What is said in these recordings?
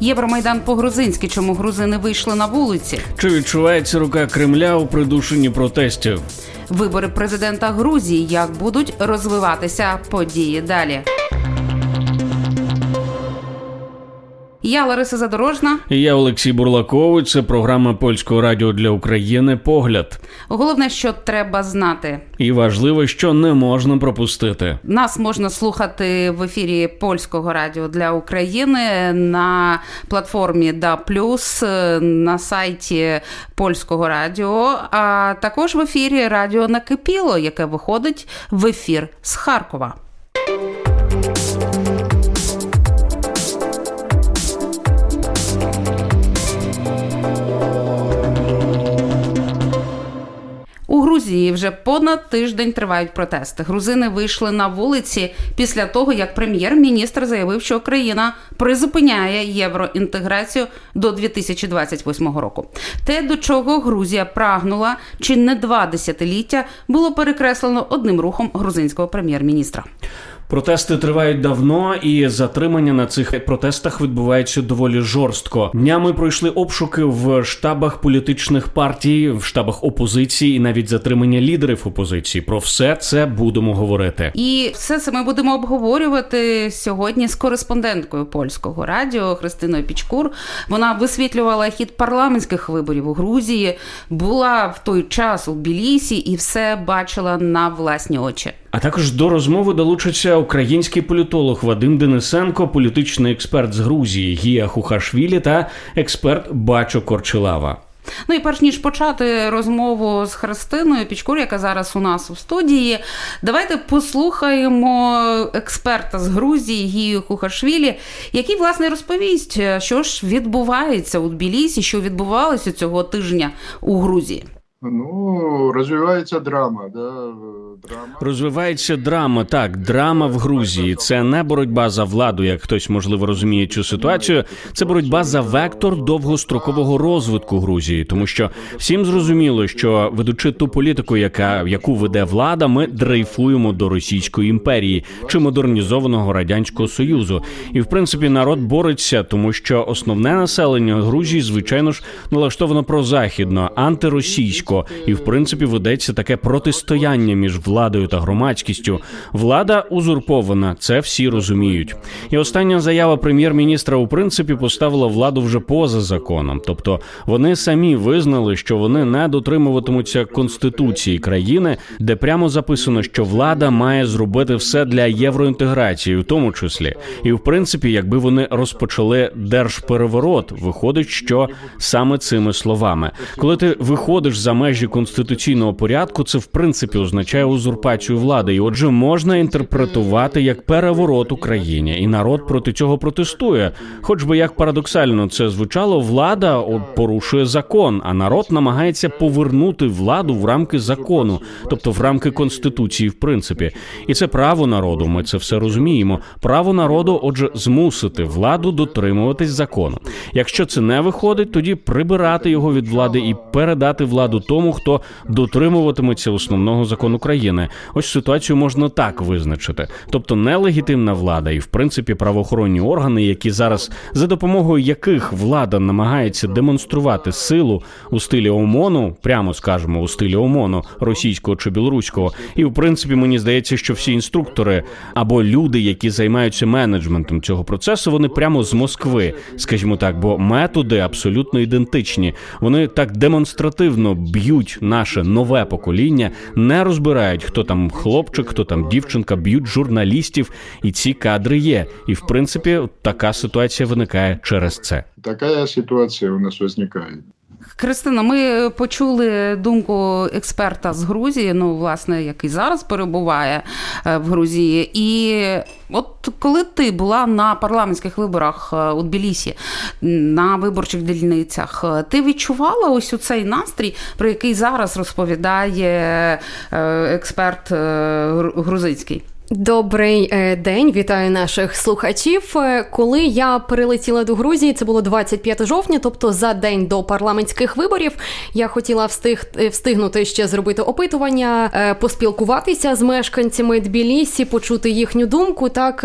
Євромайдан по-грузинськи. Чому грузини вийшли на вулиці? Чи відчувається рука Кремля у придушенні протестів? Вибори президента Грузії. Як будуть розвиватися події далі? Я Лариса Задорожна. І Я Олексій Бурлакович. Це програма польського радіо для України. Погляд. Головне, що треба знати. І важливо, що не можна пропустити. Нас можна слухати в ефірі польського радіо для України на платформі Да Плюс на сайті польського радіо, а також в ефірі Радіо Накипіло, яке виходить в ефір з Харкова. Грузії вже понад тиждень тривають протести. Грузини вийшли на вулиці після того, як прем'єр-міністр заявив, що Україна призупиняє євроінтеграцію до 2028 року. Те, до чого Грузія прагнула, чи не два десятиліття, було перекреслено одним рухом грузинського прем'єр-міністра. Протести тривають давно, і затримання на цих протестах відбувається доволі жорстко. Днями пройшли обшуки в штабах політичних партій, в штабах опозиції, і навіть затримання лідерів опозиції. Про все це будемо говорити. І все це ми будемо обговорювати сьогодні з кореспонденткою польського радіо Христиною Пічкур. Вона висвітлювала хід парламентських виборів у Грузії, була в той час у Білісі і все бачила на власні очі. А також до розмови долучиться український політолог Вадим Денисенко, політичний експерт з Грузії Гія Хухашвілі та експерт Бачо Корчилава. Ну і перш ніж почати розмову з Христиною Пічкур, яка зараз у нас у студії, давайте послухаємо експерта з Грузії Гію Кухашвілі, який власне розповість, що ж відбувається у Тбілісі, що відбувалося цього тижня у Грузії. Ну, розвивається драма, да, драма. Розвивається драма. Так, драма в Грузії. Це не боротьба за владу, як хтось можливо розуміє цю ситуацію. Це боротьба за вектор довгострокового розвитку Грузії, тому що всім зрозуміло, що ведучи ту політику, яка яку веде влада, ми дрейфуємо до Російської імперії чи модернізованого радянського союзу. І в принципі народ бореться, тому що основне населення Грузії, звичайно ж, налаштовано прозахідно, антиросійсько. І в принципі ведеться таке протистояння між владою та громадськістю. Влада узурпована, це всі розуміють. І остання заява прем'єр-міністра у принципі поставила владу вже поза законом. Тобто вони самі визнали, що вони не дотримуватимуться конституції країни, де прямо записано, що влада має зробити все для євроінтеграції, в тому числі. І в принципі, якби вони розпочали держпереворот, виходить, що саме цими словами, коли ти виходиш за межі конституційного порядку, це в принципі означає узурпацію влади, і отже, можна інтерпретувати як переворот Україні, і народ проти цього протестує. Хоч би як парадоксально це звучало, влада порушує закон, а народ намагається повернути владу в рамки закону, тобто в рамки конституції, в принципі, і це право народу. Ми це все розуміємо. Право народу, отже, змусити владу дотримуватись закону. Якщо це не виходить, тоді прибирати його від влади і передати владу тому, хто дотримуватиметься основного закону країни. Ось ситуацію можна так визначити, тобто нелегітимна влада, і в принципі правоохоронні органи, які зараз за допомогою яких влада намагається демонструвати силу у стилі ОМОНу, прямо скажемо у стилі ОМОНу, російського чи білоруського, і в принципі мені здається, що всі інструктори або люди, які займаються менеджментом цього процесу, вони прямо з Москви, скажімо так, бо методи абсолютно ідентичні. Вони так демонстративно б'ють наше нове покоління, не розбирають, хто там хлопчик, хто там дівчинка, б'ють журналістів, і ці кадри є. І в принципі, така ситуація виникає через це. Така ситуація у нас виникає. Христина, ми почули думку експерта з Грузії, ну власне, який зараз перебуває е, в Грузії. І от коли ти була на парламентських виборах е, у Тбілісі, на виборчих дільницях, е, ти відчувала ось у цей настрій, про який зараз розповідає експерт грузинський? Добрий е, день, вітаю наших слухачів. Е, Коли я перелетіла до Грузії, це було 25 жовтня, тобто за день до парламентських виборів. Я хотіла встиг е, встигнути ще зробити опитування, поспілкуватися з мешканцями Тбілісі, почути їхню думку. Так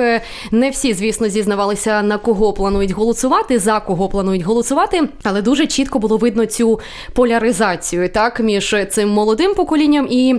не всі, звісно, зізнавалися на кого планують голосувати, за кого планують голосувати, але дуже чітко було видно цю поляризацію так між цим молодим поколінням і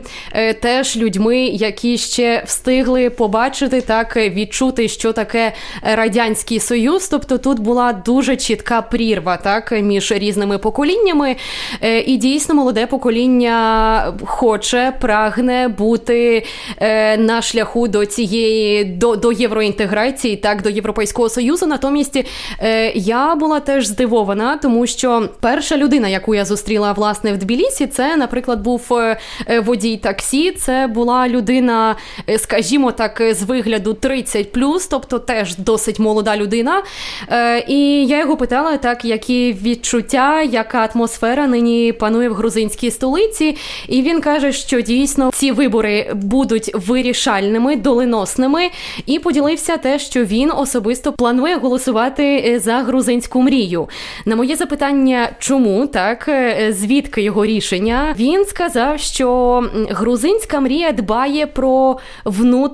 теж людьми, які ще встигли побачити так, е, відчути, що таке радянський союз. Тобто тут була дуже чітка прірва, так між різними поколіннями. Е, І дійсно молоде покоління хоче, прагне бути е, на шляху до цієї до, до євроінтеграції, так до Європейського союзу. Натомість е, я була теж здивована, тому що перша людина, яку я зустріла власне в Тбілісі, це, наприклад, був е, е, водій таксі. Це була людина, е, скажімо так, е, з вигляду 30 тобто теж досить молода людина. Е, І я його питала, так, які відчуття, яка атмосфера нині панує в грузинській столиці. І він каже, що дійсно ці вибори будуть вирішальними, доленосними, і поділився те, що він особисто планує голосувати е, за грузинську мрію. На моє запитання, чому так, звідки його рішення, він сказав, що грузинська мрія дбає про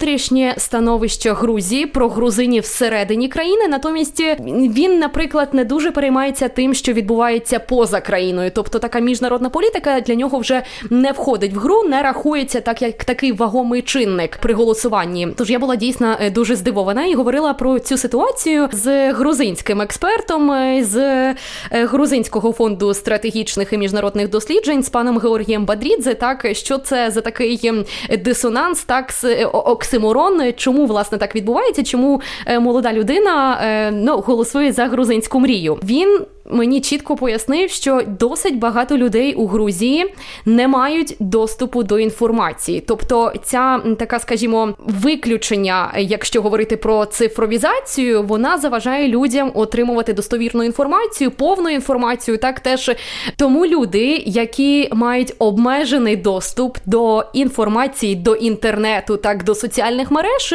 внутрішнє становище Грузії, про грузинів всередині країни. Натомість е, він, наприклад, не дуже переймається тим, що відбувається поза країною. Тобто така міжнародна політика для нього вже не входить в гру, не рахується так, як такий вагомий чинник при голосуванні. Тож я була дійсно е, дуже здивована і говорила про цю ситуацію з грузинським експертом е, з грузинського фонду стратегічних і міжнародних досліджень з паном Георгієм Бадрідзе. Так що це за такий дисонанс, так о- оксиморон. Чому власне так відбувається? Чому е, молода людина е, ну голосує за грузинську мрію? Він мені чітко пояснив, що досить багато людей у Грузії не мають доступу до інформації. Тобто, ця така, скажімо, виключення, якщо говорити про цифровізацію, вона заважає людям отримувати достовірну інформацію, повну інформацію. Так теж тому люди, які мають обмежений доступ до інформації, до інтернету, так до соціальних мереж,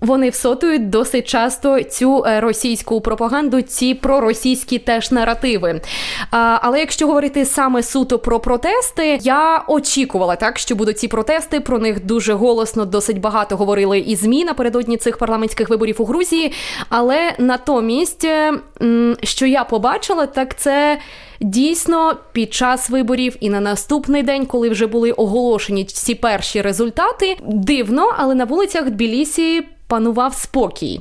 вони всотують досить часто цю е, російську пропаганду, ці проросійські теж наративи. А, але якщо говорити саме суто про протести, я очікувала так, що будуть ці протести. Про них дуже голосно, досить багато говорили і змі напередодні цих парламентських виборів у Грузії. Але натомість, е, що я побачила, так це. Дійсно, під час виборів і на наступний день, коли вже були оголошені ці перші результати, дивно, але на вулицях Тбілісі панував спокій.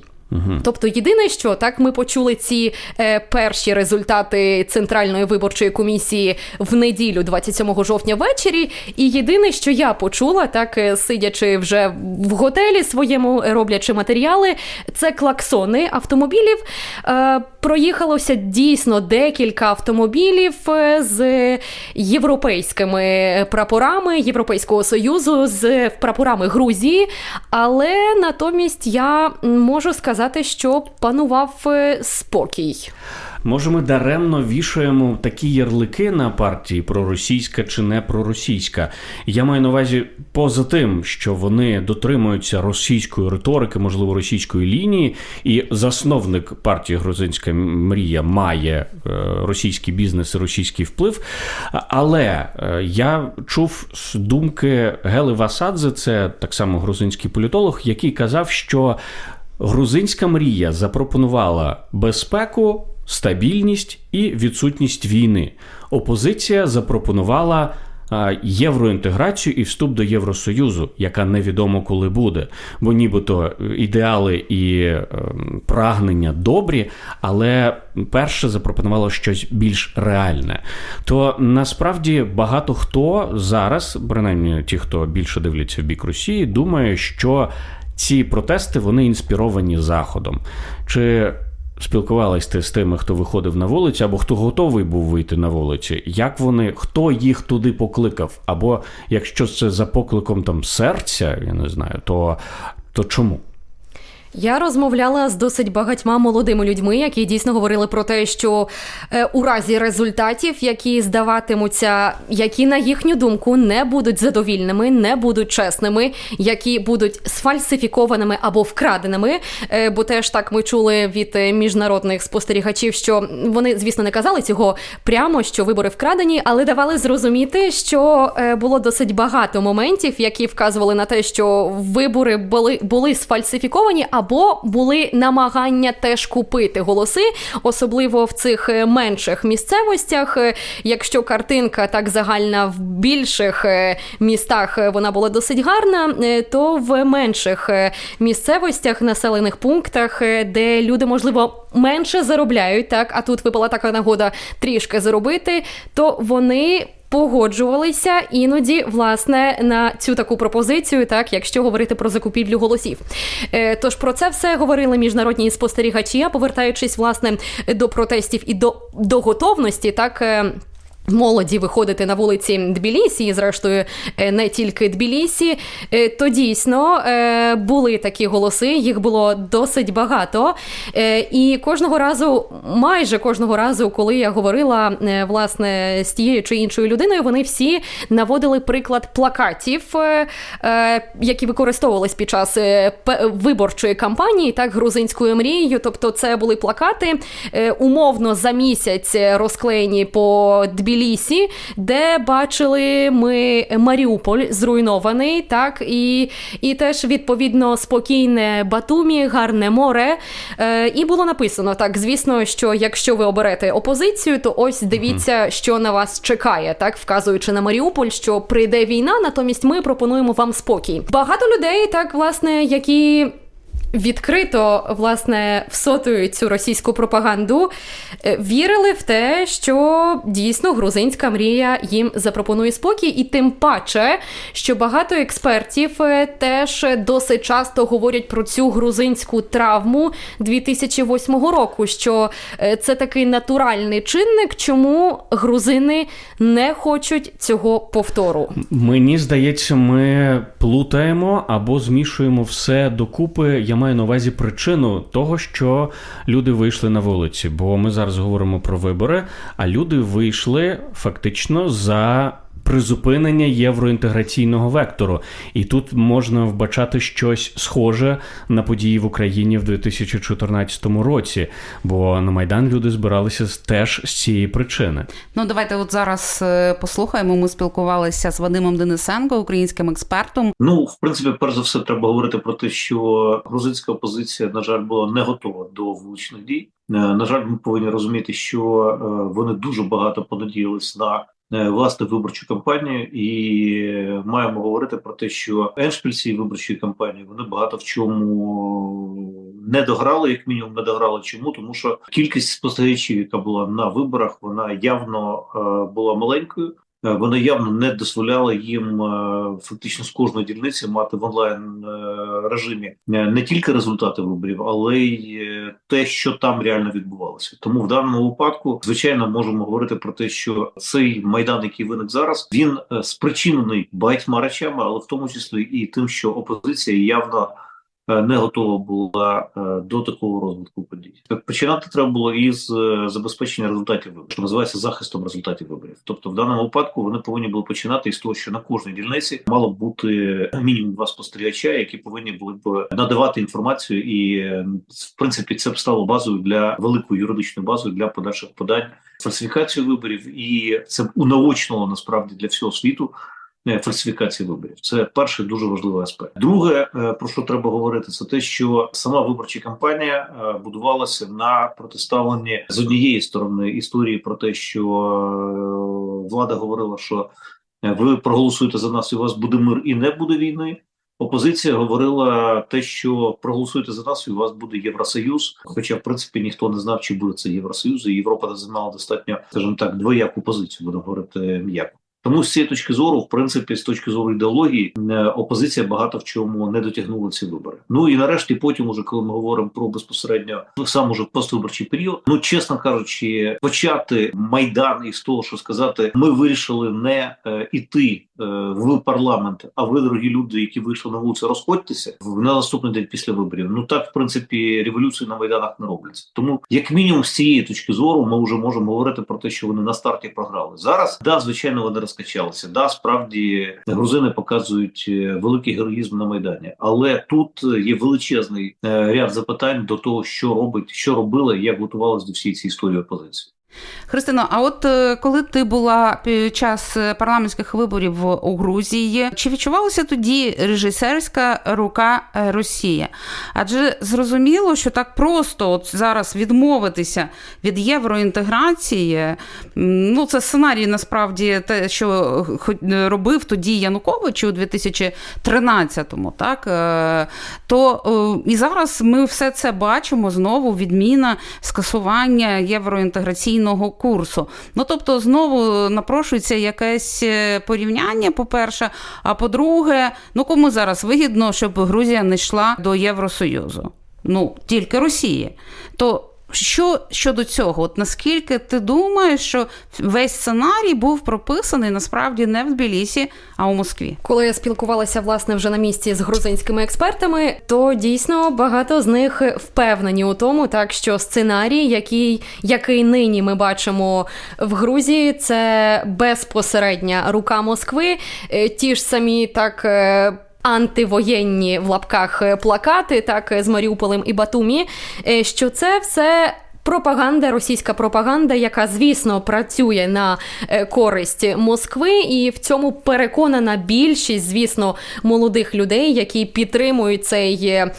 Тобто, єдине, що так ми почули ці е, перші результати центральної виборчої комісії в неділю, 27 жовтня ввечері. І єдине, що я почула, так е, сидячи вже в готелі своєму, роблячи матеріали, це клаксони автомобілів. Е, проїхалося дійсно декілька автомобілів е, з європейськими прапорами Європейського союзу, з прапорами Грузії. Але натомість я можу сказати, що панував е, спокій. Може, ми даремно вішаємо такі ярлики на партії проросійська чи не проросійська. Я маю на увазі поза тим, що вони дотримуються російської риторики, можливо, російської лінії, і засновник партії Грузинська мрія має е, російський бізнес і російський вплив. Але е, я чув з думки Гели Васадзе, це так само грузинський політолог, який казав, що грузинська мрія запропонувала безпеку, стабільність і відсутність війни. Опозиція запропонувала євроінтеграцію і вступ до Євросоюзу, яка невідомо коли буде. Бо нібито ідеали і ем, прагнення добрі, але перше запропонувало щось більш реальне. То насправді багато хто зараз, принаймні ті, хто більше дивляться в бік Росії, думає, що ці протести вони інспіровані Заходом. Чи спілкувались ти з тими, хто виходив на вулицю, або хто готовий був вийти на вулиці? Як вони, хто їх туди покликав? Або якщо це за покликом там серця, я не знаю, то, то чому? Я розмовляла з досить багатьма молодими людьми, які дійсно говорили про те, що е, у разі результатів, які здаватимуться, які на їхню думку не будуть задовільними, не будуть чесними, які будуть сфальсифікованими або вкраденими. Е, бо теж так ми чули від е, міжнародних спостерігачів, що вони, звісно, не казали цього прямо, що вибори вкрадені, але давали зрозуміти, що було досить багато моментів, які вказували на те, що вибори були, були сфальсифіковані, або були намагання теж купити голоси, особливо в цих е, менших місцевостях. Е, Якщо картинка так загальна в більших е, містах вона була досить гарна, то в менших місцевостях, населених пунктах, де люди, можливо, менше заробляють, так а тут випала така нагода трішки заробити, то вони. Погоджувалися іноді власне на цю таку пропозицію, так якщо говорити про закупівлю голосів. Е, тож про це все говорили міжнародні спостерігачі. А повертаючись власне до протестів і до, до готовності, так. Молоді виходити на вулиці Тбілісі, і зрештою е, не тільки Тбілісі, е, то дійсно е, були такі голоси, їх було досить багато. І кожного разу, майже кожного разу, коли я говорила власне з тією чи іншою людиною, вони всі наводили приклад плакатів, які використовувались під час виборчої кампанії, так грузинською мрією. Тобто, це були плакати умовно за місяць розклеєні по Тбілісі, де бачили ми Маріуполь зруйнований, так і, і теж відповідно спокійне Батумі, гарне море. Е, і було написано так: звісно, що якщо ви оберете опозицію, то ось дивіться, що на вас чекає, так вказуючи на Маріуполь, що прийде війна, натомість ми пропонуємо вам спокій. Багато людей, так власне, які відкрито власне всотують цю російську пропаганду, е, вірили в те, що дійсно грузинська мрія їм запропонує спокій, і тим паче, що багато експертів е, теж досить часто говорять про цю грузинську травму 2008 року. Що е, це такий натуральний чинник, чому грузини не хочуть цього повтору. Мені здається, ми плутаємо або змішуємо все докупи. Я маю на увазі причину того, що люди вийшли на вулиці. Бо ми зараз говоримо про вибори, а люди вийшли фактично за. Призупинення євроінтеграційного вектору, і тут можна вбачати щось схоже на події в Україні в 2014 році, бо на майдан люди збиралися з- теж з цієї причини. Ну, давайте от зараз е, послухаємо. Ми спілкувалися з Вадимом Денисенко, українським експертом. Ну, в принципі, перш за все, треба говорити про те, що грузинська опозиція, на жаль, була не готова до вуличних дій. Е, На жаль, ми повинні розуміти, що е, вони дуже багато понадіялись на власне виборчу кампанію, і е, маємо говорити про те, що еншпіль цієї виборчої кампанії вони багато в чому не дограли, як мінімум, не дограли. Чому? Тому що кількість спостерігачів, яка була на виборах, вона явно е, була маленькою. Е, Вони явно не дозволяли їм е, фактично з кожної дільниці мати в онлайн е, режимі не тільки результати виборів, але й те, що там реально відбувалося. Тому в даному випадку, звичайно, можемо говорити про те, що цей майдан, який виник зараз, він спричинений багатьма речами, але в тому числі і тим, що опозиція явно. Е, Не готова була е, до такого розвитку подій. Починати треба було із е, забезпечення результатів виборів, що називається захистом результатів виборів. Тобто, в даному випадку вони повинні були починати із того, що на кожній дільниці мало бути мінімум два спостерігача, які повинні були б надавати інформацію, і в принципі це б стало базою для великою юридичною базою для подальших подань фальсифікацію виборів, і це б унаочнило насправді для всього світу фальсифікації виборів. Це перший дуже важливий аспект. Друге, е, про що треба говорити, це те, що сама виборча кампанія е, будувалася на протиставленні з однієї сторони історії про те, що е, влада говорила, що ви проголосуєте за нас, і у вас буде мир і не буде війни. Опозиція говорила те, що проголосуйте за нас, і у вас буде Євросоюз. Хоча, в принципі, ніхто не знав, чи буде це Євросоюз, і Європа займала достатньо, скажімо так, двояку позицію, будемо говорити м'яко. Тому з цієї точки зору, в принципі, з точки зору ідеології, е, опозиція багато в чому не дотягнула ці вибори. Ну і нарешті, потім, уже коли ми говоримо про безпосередньо сам уже поствиборчий період, ну чесно кажучи, почати майдан із того, що сказати, ми вирішили не е, іти в парламент, а ви, дорогі люди, які вийшли на вулицю, розходьтеся на наступний день після виборів. Ну так, в принципі, революції на майданах не робляться. Тому, як мінімум, з цієї точки зору, ми вже можемо говорити про те, що вони на старті програли. Зараз да, звичайно, вони розкачалися. Да, справді грузини показують е, великий героїзм на майдані, але тут е, є величезний е, ряд запитань до того, що робить, що робила як готувалась до всієї цієї історії опозиції. Христино, а от е, коли ти була під час е, парламентських виборів у Грузії, чи відчувалася тоді режисерська рука е, Росії? Адже зрозуміло, що так просто от зараз відмовитися від євроінтеграції, ну це сценарій насправді те, що робив тоді Янукович у 2013-му, так то і зараз ми все це бачимо знову відміна скасування євроінтеграційного курсу. Ну тобто, знову напрошується якесь е, порівняння, по-перше. А по-друге, ну кому зараз вигідно, щоб Грузія не йшла до Євросоюзу? Ну тільки Росії. То що щодо цього? От наскільки ти думаєш, що весь сценарій був прописаний насправді не в Тбілісі, а у Москві? Коли я спілкувалася власне вже на місці з грузинськими експертами, то дійсно багато з них впевнені у тому, так що сценарій, який, який нині ми бачимо в Грузії, це безпосередня рука Москви. Е, Ті ж самі так. Антивоєнні в лапках е, плакати, так е, з Маріуполем і Батумі, е, що це все пропаганда, російська пропаганда, яка, звісно, працює на е, користь Москви, і в цьому переконана більшість, звісно, молодих людей, які підтримують цей е,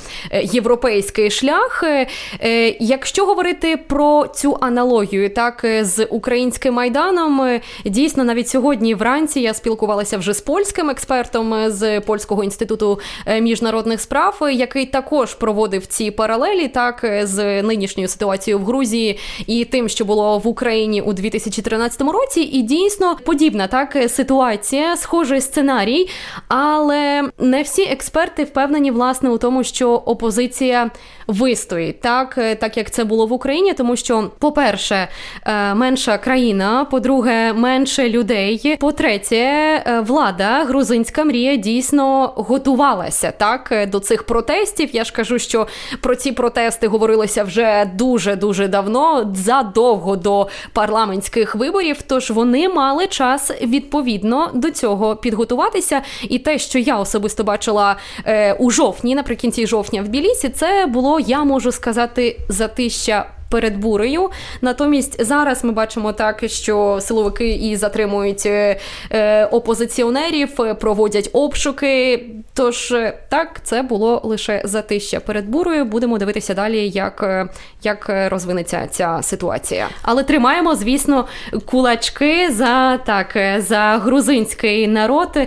європейський шлях. Е, Якщо говорити про цю аналогію, так з українським майданом, дійсно, навіть сьогодні вранці я спілкувалася вже з польським експертом з польського інституту міжнародних справ, який також проводив ці паралелі, так з нинішньою ситуацією в Грузії і тим, що було в Україні у 2013 році. І дійсно подібна так ситуація, схожий сценарій, але не всі експерти впевнені власне у тому, що опозиція вистоїть, так, так як це було в Україні, тому що, по-перше, е, менша країна, по-друге, менше людей. По-третє, е, влада грузинська мрія дійсно готувалася так до цих протестів. Я ж кажу, що про ці протести говорилося вже дуже дуже давно, задовго до парламентських виборів. Тож вони мали час відповідно до цього підготуватися. І те, що я особисто бачила е, у жовтні, наприкінці жовтня в Білісі, це було, я можу сказати, затища. Перед бурею. Натомість зараз ми бачимо так, що силовики і затримують е, е, опозиціонерів, проводять обшуки. Тож е, так, це було лише затища перед бурою. Будемо дивитися далі, як, е, як е, розвинеться ця ситуація. Але тримаємо, звісно, кулачки за так за грузинський народ.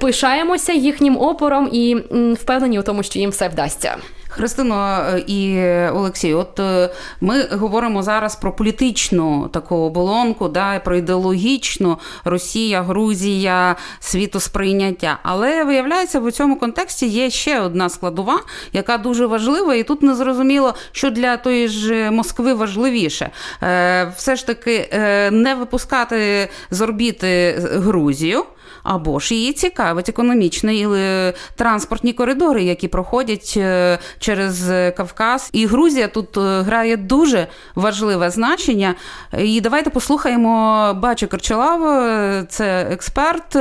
Пишаємося їхнім опором і впевнені у тому, що їм все вдасться. Христино е, і Олексій, от е, ми говоримо зараз про політичну таку оболонку, да, про ідеологічну Росія, Грузія, світосприйняття. Але виявляється, в цьому контексті є ще одна складова, яка дуже важлива, і тут не зрозуміло, що для тої ж Москви важливіше. Е, Все ж таки не випускати з орбіти Грузію. Або ж її цікавить економічні е, транспортні коридори, які проходять е, через Кавказ. І Грузія тут е, грає дуже важливе значення. І давайте послухаємо Бачу Корчалав, е, це експерт.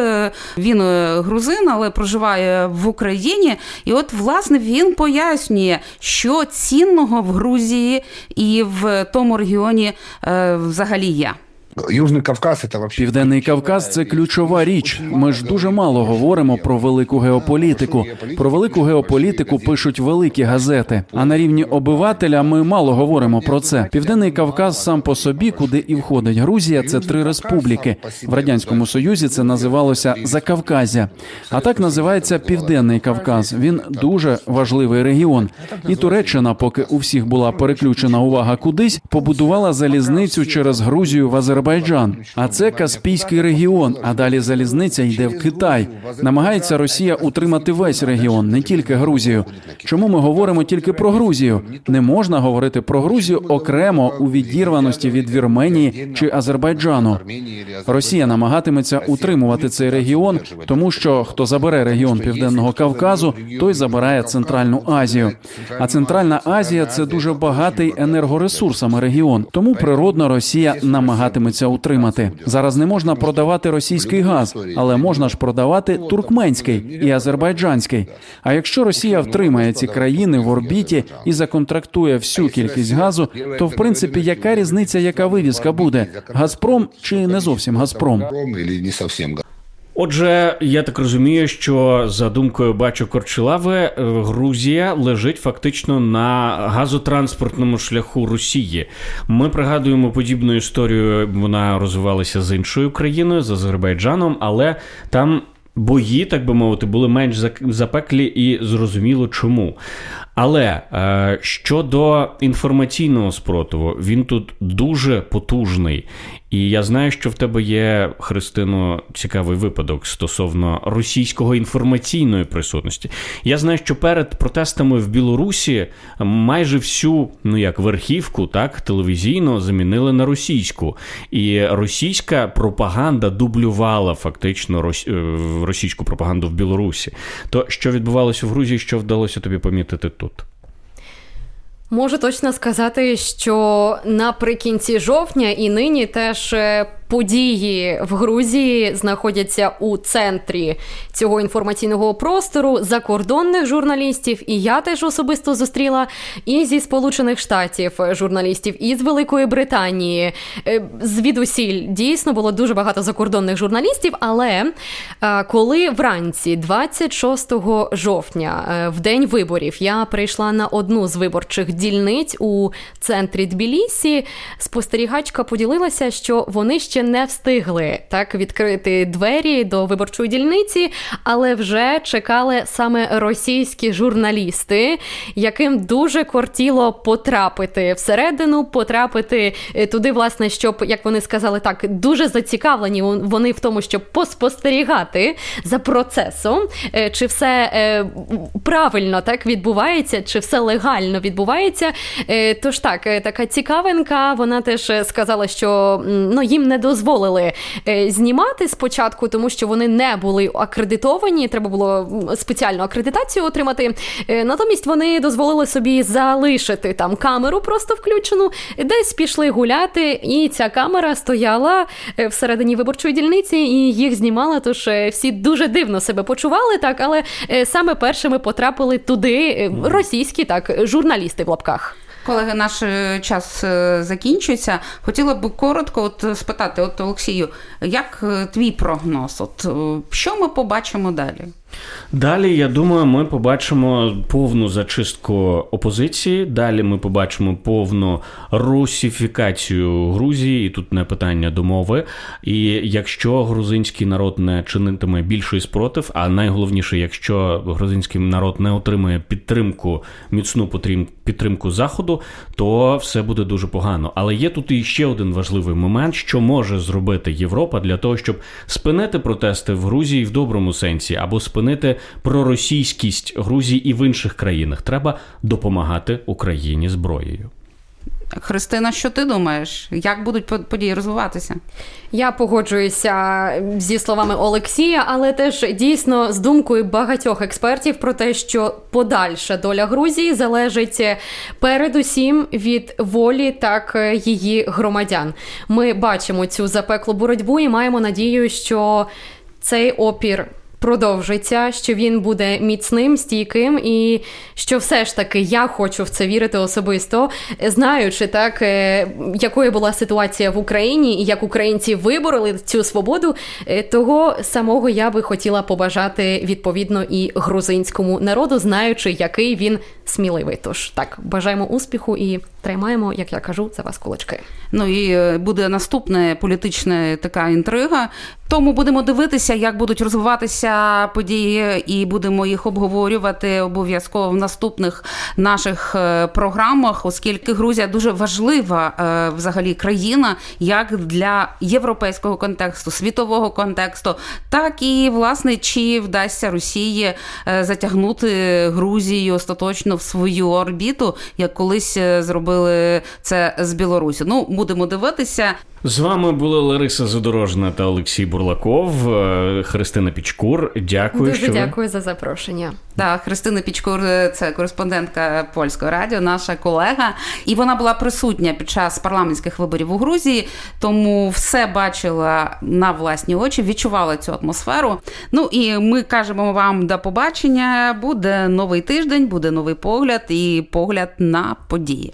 Він грузин, але проживає в Україні. І от, власне, він пояснює, що цінного в Грузії і в тому регіоні взагалі є. Южный Кавказ это вообще Південний Кавказ це ключова річ. Ми ж дуже мало говоримо про велику геополітику. Про велику геополітику пишуть великі газети. А на рівні обивателя ми мало говоримо про це. Південний Кавказ сам по собі, куди і входить Грузія, це три республіки. В радянському союзі це називалося Закавказя. А так називається Південний Кавказ. Він дуже важливий регіон. І Туреччина, поки у всіх була переключена увага кудись, побудувала залізницю через Грузію в Азербайджан. Азербайджан. А це Каспійський регіон. А далі залізниця йде в Китай. Намагається Росія утримати весь регіон, не тільки Грузію. Чому ми говоримо тільки про Грузію? Не можна говорити про Грузію окремо у відірваності від Вірменії чи Азербайджану. Росія намагатиметься утримувати цей регіон, тому що хто забере регіон Південного Кавказу, той забирає Центральну Азію. А Центральна Азія це дуже багатий енергоресурсами регіон. Тому природно Росія намагатиметься утримати. Зараз не можна продавати російський газ, але можна ж продавати туркменський і азербайджанський. А якщо Росія втримає ці країни в орбіті і законтрактує всю кількість газу, то в принципі яка різниця, яка вивізка буде? Газпром чи не зовсім Газпром? Отже, я так розумію, що за думкою бачу Корчелави, е, Грузія лежить фактично на газотранспортному шляху Росії. Ми пригадуємо подібну історію. Вона розвивалася з іншою країною, з Азербайджаном, але там. Бої, так би мовити, були менш запеклі і зрозуміло чому. Але е, щодо інформаційного спротиву, він тут дуже потужний. І я знаю, що в тебе є, Христино, цікавий випадок стосовно російського інформаційної присутності. Я знаю, що перед протестами в Білорусі майже всю, ну як верхівку, так, телевізійно замінили на російську. І російська пропаганда дублювала фактично е, російську пропаганду в Білорусі. То що відбувалося в Грузії, що вдалося тобі помітити тут? Можу точно сказати, що наприкінці жовтня і нині теж е, події в Грузії знаходяться у центрі цього інформаційного простору закордонних журналістів. І я теж особисто зустріла і зі Сполучених Штатів журналістів, і з Великої Британії. Е, Звідусіль дійсно було дуже багато закордонних журналістів. Але е, коли вранці, 26 жовтня, е, в день виборів, я прийшла на одну з виборчих дільниць у центрі Тбілісі, спостерігачка поділилася, що вони ще не встигли так відкрити двері до виборчої дільниці, але вже чекали саме російські журналісти, яким дуже кортіло потрапити всередину, потрапити е, туди, власне, щоб, як вони сказали, так дуже зацікавлені вони в тому, щоб поспостерігати за процесом, е, чи все е, правильно так відбувається, чи все легально відбувається. Тож так, така цікавинка, вона теж сказала, що ну, їм не дозволили е, знімати спочатку, тому що вони не були акредитовані. Треба було спеціальну акредитацію отримати. Е, Натомість вони дозволили собі залишити там камеру просто включену, десь пішли гуляти, і ця камера стояла е, всередині виборчої дільниці і їх знімала. Тож всі дуже дивно себе почували, так, але саме першими потрапили туди російські так журналісти в лапках. Колеги, наш е, час е, закінчується. Хотіла б коротко от спитати, от Олексію, як е, твій прогноз? От е, що ми побачимо далі? Далі, я думаю, ми побачимо повну зачистку опозиції. Далі ми побачимо повну русифікацію Грузії, і тут не питання до мови. І якщо грузинський народ не чинитиме більший спротив, а найголовніше, якщо грузинський народ не отримає підтримку, міцну підтримку заходу, то все буде дуже погано. Але є тут і ще один важливий момент, що може зробити Європа для того, щоб спинити протести в Грузії в доброму сенсі, або спинити проросійськість Грузії і в інших країнах. Треба допомагати Україні зброєю. Христина, що ти думаєш? Як будуть по- події розвиватися? Я погоджуюся зі словами Олексія, але теж дійсно з думкою багатьох експертів про те, що подальша доля Грузії залежить передусім від волі так її громадян. Ми бачимо цю запеклу боротьбу і маємо надію, що цей опір. Продовжиться, що він буде міцним, стійким, і що все ж таки я хочу в це вірити особисто, знаючи так, е, якою була ситуація в Україні і як українці вибороли цю свободу, е, того самого я би хотіла побажати відповідно і грузинському народу, знаючи, який він сміливий. Тож так, бажаємо успіху і тримаємо, як я кажу, за вас кулачки. Ну і е, буде наступна політична така інтрига. Тому будемо дивитися, як будуть розвиватися події і будемо їх обговорювати обов'язково в наступних наших е, програмах, оскільки Грузія дуже важлива е, взагалі країна, як для європейського контексту, світового контексту, так і власне чи вдасться Росії е, затягнути Грузію остаточно в свою орбіту, як колись зробили це з Білорусі. Ну будемо дивитися. З вами були Лариса Задорожна та Олексій Бурлаков, е, Христина Пічкур. Дякую, Дуже що ви дякую за запрошення. Так, Христина Пічкур, це кореспондентка польського радіо, наша колега, і вона була присутня під час парламентських виборів у Грузії, тому все бачила на власні очі, відчувала цю атмосферу. Ну і ми кажемо вам до побачення. Буде новий тиждень, буде новий погляд і погляд на події.